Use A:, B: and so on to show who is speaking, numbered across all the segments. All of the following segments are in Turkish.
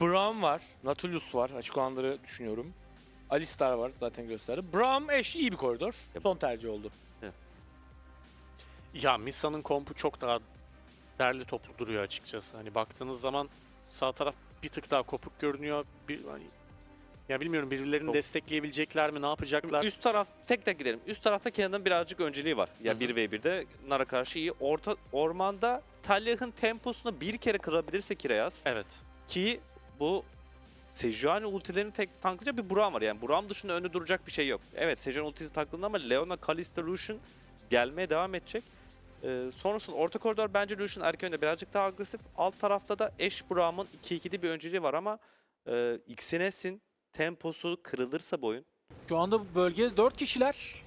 A: Braum var, Nautilus var. Açık olanları düşünüyorum. Alistar var zaten gösterdi. Braum, Ashe iyi bir koridor. Son tercih oldu.
B: Ya Misa'nın kompu çok daha derli toplu duruyor açıkçası. Hani baktığınız zaman sağ taraf bir tık daha kopuk görünüyor. Bir, hani, ya bilmiyorum birbirlerini
C: Çok-
B: destekleyebilecekler mi, ne yapacaklar?
C: Üst taraf tek tek gidelim. Üst tarafta Kenan'ın birazcık önceliği var. Ya
B: Hı hı.
C: 1v1'de Nara karşı iyi. Orta ormanda Talyah'ın temposunu bir kere kırabilirse Kireyaz
B: Evet.
C: ki bu Sejuani ultilerini tek tanklayacak bir Buram var. Yani Buram dışında önde duracak bir şey yok. Evet Sejuani ultisi tanklandı ama Leona, Kalista, Lucian gelmeye devam edecek. Ee, sonrasında orta koridor bence Lucian erken önde birazcık daha agresif. Alt tarafta da Ashe Buram'ın 2-2'de bir önceliği var ama e, Xenes'in temposu kırılırsa bu oyun
D: Şu anda bölgede 4 kişiler.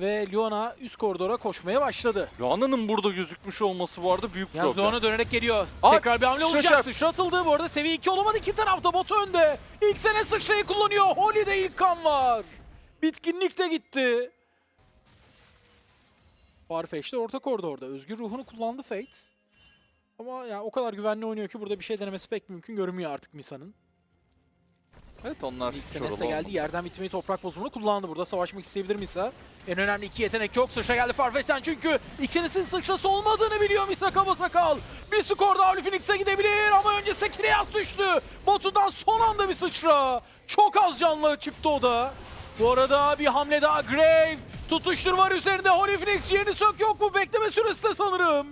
D: Ve Luana üst koridora koşmaya başladı.
E: Luana'nın burada gözükmüş olması bu arada büyük
D: Yalnız
E: problem.
D: Luana dönerek geliyor.
E: Aa,
D: Tekrar bir hamle
E: sıçra
D: olacak.
E: çarp.
D: Sıçratıldı. Bu arada seviye 2 olamadı. İki tarafta bot önde. İlk sene sıçrayı kullanıyor. Holy'de ilk kan var. Bitkinlik de gitti. Farfetch de orta koridorda. Özgür ruhunu kullandı Fate. Ama yani o kadar güvenli oynuyor ki burada bir şey denemesi pek mümkün görünmüyor artık Misa'nın.
E: Evet onlar
D: İlk seneste geldi. Yerden bitmeyi toprak bozumunu kullandı. Burada savaşmak isteyebilir Misa. En önemli iki yetenek yok. Sıçra geldi Farfetch'ten çünkü ikisinin sıçrası olmadığını biliyor Misa Kabasakal. Bir skor daha Phoenix'e gidebilir ama önce Sekireyas düştü. Batu'dan son anda bir sıçra. Çok az canlı çıktı o da. Bu arada bir hamle daha Grave. Tutuştur var üzerinde. Holy Phoenix ciğerini sök yok mu? Bekleme süresi de sanırım.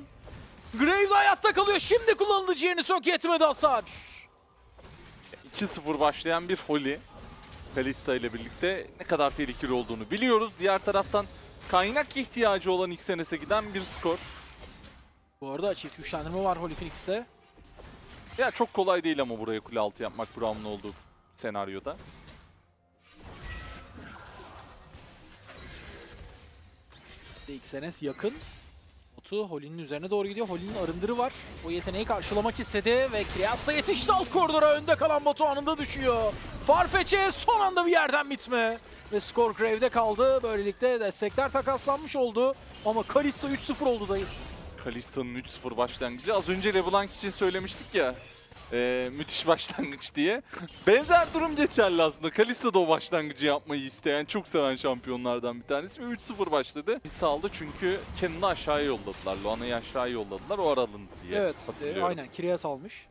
D: Graves hayatta kalıyor. Şimdi kullanıldı ciğerini sök yetmedi hasar.
E: 2-0 başlayan bir Holly. Kalista ile birlikte ne kadar tehlikeli olduğunu biliyoruz. Diğer taraftan kaynak ihtiyacı olan Xenes'e giden bir skor.
D: Bu arada çift güçlendirme var Holy Phoenix'te.
E: Ya çok kolay değil ama buraya kule altı yapmak Brown'un olduğu senaryoda.
D: XNS yakın. Botu Holin'in üzerine doğru gidiyor. Holin'in arındırı var. O yeteneği karşılamak istedi ve Krias da yetişti alt koridora. Önde kalan Botu anında düşüyor. Farfetch'e son anda bir yerden bitme. Ve skor Grave'de kaldı. Böylelikle destekler takaslanmış oldu. Ama Kalista 3-0 oldu dayı.
E: Kalista'nın 3-0 başlangıcı. Az önce LeBlanc için söylemiştik ya. E, müthiş başlangıç diye. Benzer durum geçerli aslında. Kalista da o başlangıcı yapmayı isteyen, çok seven şampiyonlardan bir tanesi. Ve 3-0 başladı. Bir saldı çünkü kendini aşağıya yolladılar. Luana'yı aşağıya yolladılar. O ara alındı diye
D: Evet,
E: hatırlıyorum.
D: e, aynen. Krias almış.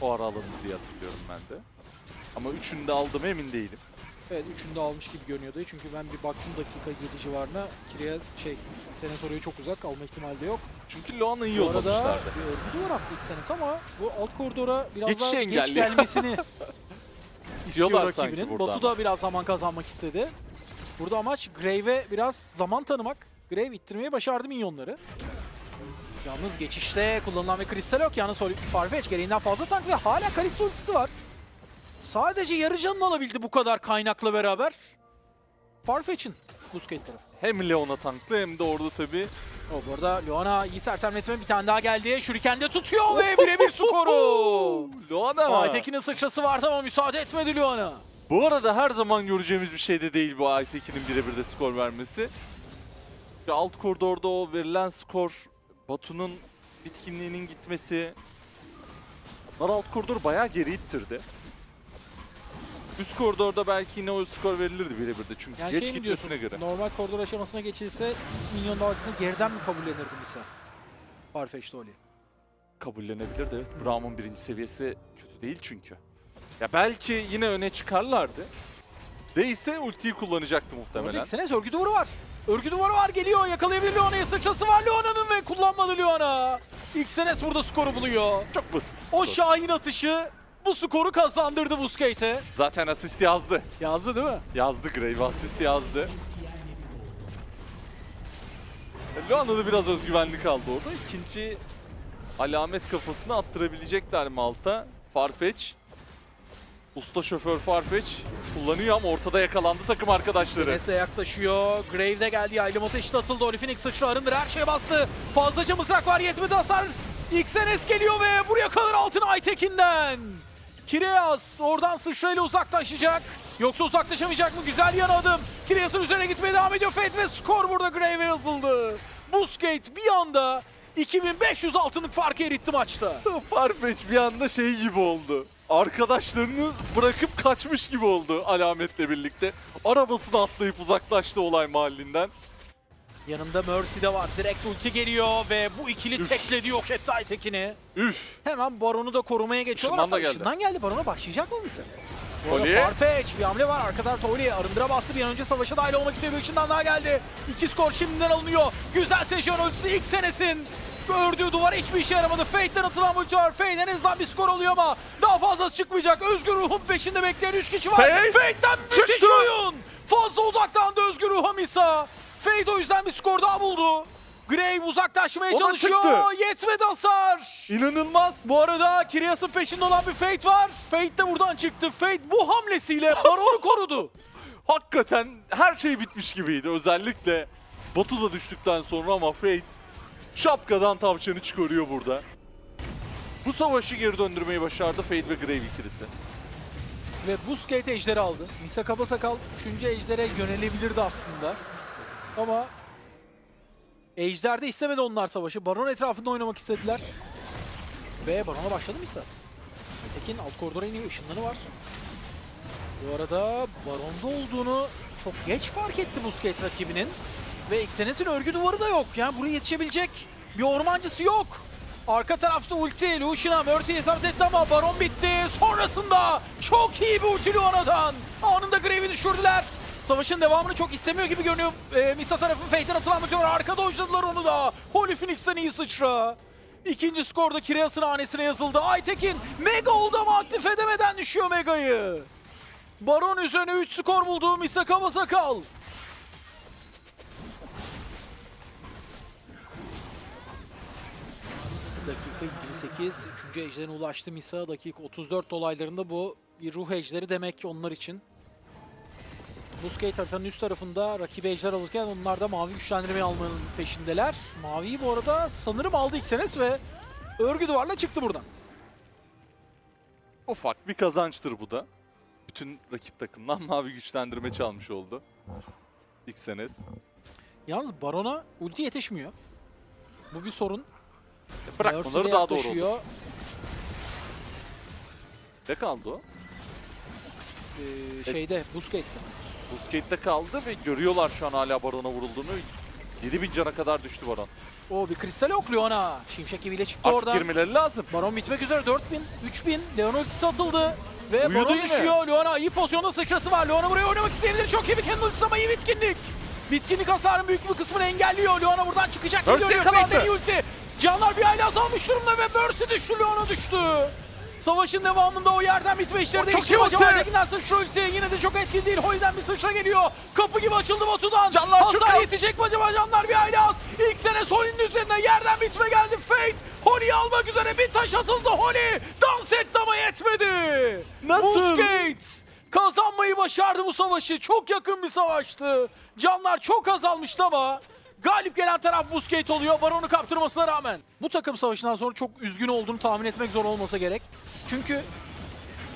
E: O ara alındı diye hatırlıyorum ben de. Ama üçünü de aldım emin değilim.
D: Evet, üçünü de almış gibi görünüyordu. Çünkü ben bir baktım dakika 7 civarına. Krias şey, sene soruyu çok uzak. Alma ihtimali de yok.
E: Çünkü Luana'yı
D: Bu arada
E: yollamışlardı.
D: bir örgü duvar attı ilk senesi ama bu alt koridora biraz
E: Geçişi
D: daha geç
E: engelli.
D: gelmesini istiyor
E: İstiyorlar sanki
D: rakibinin. Batu da biraz zaman kazanmak istedi. Burada amaç Grave'e biraz zaman tanımak. Grave ittirmeyi başardı minyonları. Yalnız geçişte kullanılan bir kristal yok. Yalnız Sol- Farfetch gereğinden fazla tank ve hala Kalista ultisi var. Sadece yarı canını alabildi bu kadar kaynakla beraber. Farfetch'in Busquets tarafı.
E: Hem Leona tanklı hem de orada tabii
D: O bu arada Leona iyi sersemletme bir tane daha geldi. Shuriken de tutuyor ve birebir skoru.
E: Luana.
D: Aytekin'in sıçrası vardı ama müsaade etmedi Leona.
E: Bu arada her zaman göreceğimiz bir şey de değil bu Aytekin'in birebir de skor vermesi. Şu alt koridorda o verilen skor, Batu'nun bitkinliğinin gitmesi. Bunlar alt koridor bayağı geri ittirdi. Üst koridorda belki yine o skor verilirdi birebir de çünkü
D: Yani
E: geç
D: şey
E: gitmesine göre.
D: normal koridor aşamasına geçilse ilk milyon dalgasını geriden mi kabullenirdi Misa? Farfetch Dolly.
E: Kabullenebilirdi. evet. Braum'un birinci seviyesi kötü değil çünkü. Ya belki yine öne çıkarlardı. Değilse ultiyi kullanacaktı muhtemelen.
D: Xenes örgü duvarı var. Örgü duvarı var geliyor yakalayabilir Leona'yı sıçrası var Leona'nın ve kullanmadı Leona. Xenes burada skoru buluyor.
E: Çok basit bir
D: O
E: skor.
D: Şahin atışı bu skoru kazandırdı Busquets'e.
E: Zaten asist yazdı.
D: Yazdı değil mi?
E: Yazdı Grave asist yazdı. Luana'da biraz özgüvenli kaldı orada. İkinci alamet kafasını attırabilecekler mi alta? Farfetch. Usta şoför Farfetch kullanıyor ama ortada yakalandı takım arkadaşları.
D: Enes'e yaklaşıyor. Grave de geldi. Yaylım ateşi atıldı. Oli Phoenix sıçra arındır. Her şeye bastı. Fazlaca mızrak var. Yetmedi hasar. Xenes geliyor ve buraya kadar altın Aytekin'den. Kireas oradan sıçrayla uzaklaşacak. Yoksa uzaklaşamayacak mı? Güzel yan adım. Kireas'ın üzerine gitmeye devam ediyor. Fate ve skor burada Grave'e yazıldı. Busquets bir anda 2500 altınlık farkı eritti maçta.
E: Farfetch bir anda şey gibi oldu. arkadaşlarını bırakıp kaçmış gibi oldu alametle birlikte. Arabasını atlayıp uzaklaştı olay mahallinden.
D: Yanında Mercy de var. Direkt ulti geliyor ve bu ikili
E: Üf.
D: tekledi yok etti Aytekin'i.
E: Üf.
D: Hemen Baron'u da korumaya geçiyorlar.
E: Işından da geldi.
D: Işından geldi. Baron'a başlayacak mı bize?
E: Toli.
D: Farfetch bir hamle var. Arkadan Toli arındıra bastı. Bir an önce savaşa dahil olmak istiyor. Bir ışından daha geldi. İki skor şimdiden alınıyor. Güzel Sejon ultisi ilk senesin. Ördüğü duvar hiçbir işe yaramadı. Fate'den atılan ulti var. Fate en azından bir skor oluyor ama daha fazlası çıkmayacak. Özgür Ruh'un peşinde bekleyen 3 kişi var.
E: Fate
D: Fate'den müthiş
E: çıktı.
D: oyun. Fazla uzaktan da Özgür Ruh'a Misa. Fate o yüzden bir skor daha buldu. Grave uzaklaşmaya
E: O da
D: çalışıyor.
E: çıktı.
D: Yetmedi hasar.
E: İnanılmaz.
D: Bu arada Kiryas'ın peşinde olan bir Fate var. Fate de buradan çıktı. Fate bu hamlesiyle Baron'u korudu.
E: Hakikaten her şey bitmiş gibiydi. Özellikle Batu da düştükten sonra ama Fate şapkadan tavşanı çıkarıyor burada. Bu savaşı geri döndürmeyi başardı Fate ve Grave ikilisi.
D: Ve bu skate ejderi aldı. Misa Kabasakal 3. ejdere yönelebilirdi aslında. Ama Ejder'de istemedi onlar savaşı. Baron etrafında oynamak istediler. Ve Baron'a başladı Misa. Tekin alt koridora iniyor. ışınları var. Bu arada Baron'da olduğunu çok geç fark etti bu skate rakibinin. Ve Xenes'in örgü duvarı da yok. Yani buraya yetişebilecek bir ormancısı yok. Arka tarafta ulti. Lucian'a Mercy'ye isabet etti ama Baron bitti. Sonrasında çok iyi bir ulti Luana'dan. Anında Grave'i düşürdüler. Savaşın devamını çok istemiyor gibi görünüyor. Ee, Misa tarafı Fate'den atılan bir var. Arkada dojladılar onu da. Holy Phoenix'ten iyi sıçra. İkinci skorda Kireas'ın hanesine yazıldı. Aytekin Mega oldu ama aktif edemeden düşüyor Mega'yı. Baron üzerine 3 skor buldu Misa Kabasakal. Dakika 28. 3. ejderine ulaştı Misa. Dakika 34 dolaylarında bu bir ruh ejderi demek onlar için. Bu skate haritanın üst tarafında rakibi ejder alırken onlar da mavi güçlendirmeyi almanın peşindeler. Maviyi bu arada sanırım aldı Xenes ve örgü duvarla çıktı buradan.
E: Ufak bir kazançtır bu da. Bütün rakip takımdan mavi güçlendirme çalmış oldu. Xenes.
D: Yalnız Baron'a ulti yetişmiyor. Bu bir sorun.
E: Bırakmaları
D: Mercy'de
E: daha doğru olur. Ne kaldı o?
D: Ee, şeyde, Busquets'te.
E: Busquets'te kaldı ve görüyorlar şu an hala Baron'a vurulduğunu. 7000 cana kadar düştü Baron.
D: O bir kristal yok Leon'a. Şimşek gibiyle çıktı
E: Artık
D: oradan.
E: girmeleri lazım.
D: Baron bitmek üzere 4000, 3000. Leon ultisi atıldı. Ve
E: Uyudu
D: Baron
E: yine.
D: düşüyor. Leon'a iyi pozisyonda sıçrası var. Leon'a buraya oynamak isteyebilir. Çok iyi bir kendi ultisi ama iyi bitkinlik. Bitkinlik hasarın büyük bir kısmını engelliyor. Leon'a buradan çıkacak iyi ulti. Canlar bir aile azalmış durumda ve Mercy düştü. Leon'a düştü. Savaşın devamında o yerden bitme işleri değişiyor.
E: iyi
D: Acaba. Tekin'den sıçra ulti yine de çok etkili değil. Holy'den bir sıçra geliyor. Kapı gibi açıldı Batu'dan.
E: Canlar çok
D: Hasar
E: az.
D: yetecek mi acaba? Canlar bir aile az. İlk sene Holy'nin üzerine yerden bitme geldi. Fate Holy'yi almak üzere bir taş atıldı. Holy dans etti ama yetmedi.
E: Nasıl?
D: Busquets kazanmayı başardı bu savaşı. Çok yakın bir savaştı. Canlar çok azalmıştı ama galip gelen taraf Busquets oluyor Baron'u kaptırmasına rağmen. Bu takım savaşından sonra çok üzgün olduğunu tahmin etmek zor olmasa gerek. Çünkü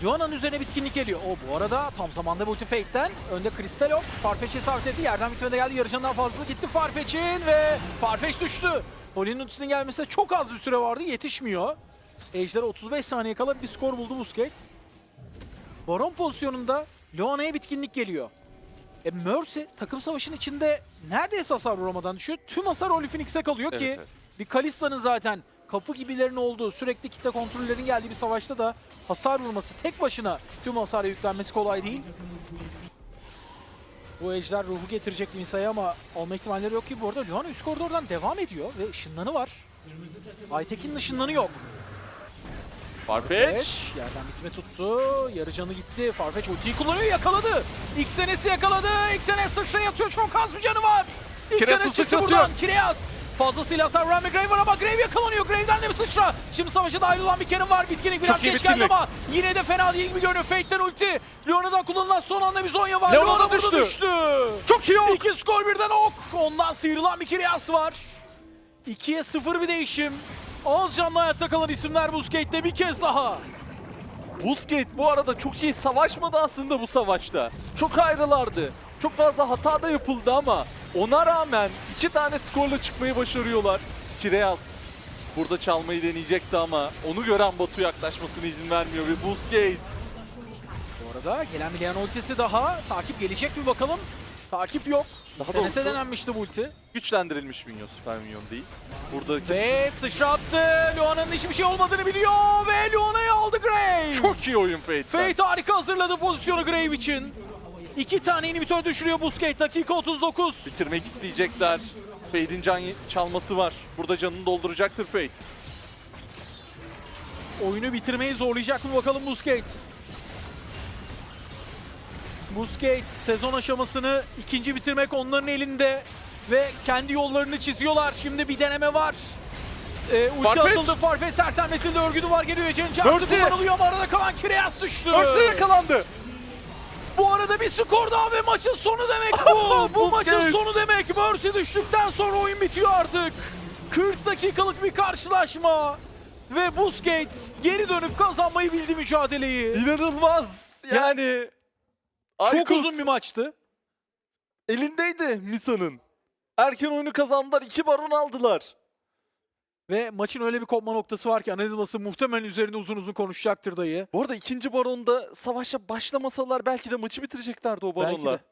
D: Yuana'nın üzerine bitkinlik geliyor. O bu arada tam zamanda bu ulti Fate'den. Önde Kristal yok. Farfetch'e isabet etti. Yerden bitmede geldi. Yarıcandan fazlası gitti Farfetch'in ve Farfetch düştü. Poli'nin ultisinin gelmesine çok az bir süre vardı. Yetişmiyor. Ejder 35 saniye kala bir skor buldu Busquets. Baron pozisyonunda Luana'ya bitkinlik geliyor. E Mercy takım savaşının içinde neredeyse hasar vuramadan düşüyor. Tüm hasar Holy Phoenix'e kalıyor ki
E: Evet, evet.
D: bir Kalista'nın zaten kapı gibilerin olduğu, sürekli kitle kontrollerin geldiği bir savaşta da hasar vurması tek başına tüm hasara yüklenmesi kolay değil. Bu ejder ruhu getirecek Nisa'ya ama olma ihtimalleri yok ki bu arada Luana üst koridordan devam ediyor ve ışınlanı var. Aytekin'in ışınlanı yok.
E: Farfetch.
D: Yerden bitme tuttu. Yarı canı gitti. Farfetch ultiyi kullanıyor yakaladı. Xenes'i yakaladı. Xenes sıçra yatıyor. Çok az bir canı var. Xenes çıktı buradan. Kireas. Fazlasıyla hasar vuran bir Grave var ama Grave yakalanıyor. Grave'den de bir sıçra. Şimdi savaşa dahil olan bir Kerim var. Bitkinlik biraz geç geldi ama yine de fena değil gibi görünüyor. Fake'den ulti. Leona'dan kullanılan son anda bir Zonya var.
E: Leona
D: Leona
E: düştü.
D: düştü.
E: Çok iyi ok.
D: İki skor birden ok. Ondan sıyrılan bir Kireas var. 2'ye 0 bir değişim. Az canlı hayatta kalan isimler Busquets'te bir kez daha.
E: Busquets bu arada çok iyi savaşmadı aslında bu savaşta. Çok ayrılardı. Çok fazla hata da yapıldı ama ona rağmen iki tane skorla çıkmayı başarıyorlar. Kireas burada çalmayı deneyecekti ama onu gören Batu yaklaşmasına izin vermiyor ve Busquets
D: Bu arada gelen bir Leon ultisi daha. Takip gelecek mi bakalım? Takip yok.
E: Daha
D: Senese denenmişti bu ulti.
E: güçlendirilmiş minyon, süper minyon değil. Buradaki
D: Ve sıçrattı. Luana'nın hiçbir şey olmadığını biliyor ve Luana'yı aldı Grave.
E: çok iyi oyun Fate'den.
D: Fate harika hazırladı pozisyonu Grave için. İki tane inhibitor düşürüyor Busquets dakika 39.
E: Bitirmek isteyecekler. Fade'in can çalması var. Burada canını dolduracaktır Fate.
D: Oyunu bitirmeyi zorlayacak mı bakalım Busquets. Busquets sezon aşamasını ikinci bitirmek onların elinde ve kendi yollarını çiziyorlar. Şimdi bir deneme var. Ee, ulti
E: Farfetch.
D: atıldı. Farfetch sersemletildi. Örgü duvar geliyor. Ece'nin çarpısı kullanılıyor ama arada kalan Kireas düştü.
E: Örse yakalandı.
D: Bu arada bir skor daha ve maçın sonu demek bu. bu maçın sonu demek. Mercy düştükten sonra oyun bitiyor artık. 40 dakikalık bir karşılaşma. Ve Busquets geri dönüp kazanmayı bildi mücadeleyi.
E: İnanılmaz. Yani
D: Çok
E: Aykut
D: uzun bir maçtı.
E: elindeydi Misa'nın. Erken oyunu kazandılar. iki baron aldılar.
D: Ve maçın öyle bir kopma noktası var ki analizması muhtemelen üzerine uzun uzun konuşacaktır dayı.
E: Bu arada ikinci baronda savaşa başlamasalar belki de maçı bitireceklerdi o
D: Belki
E: baronla.
D: de.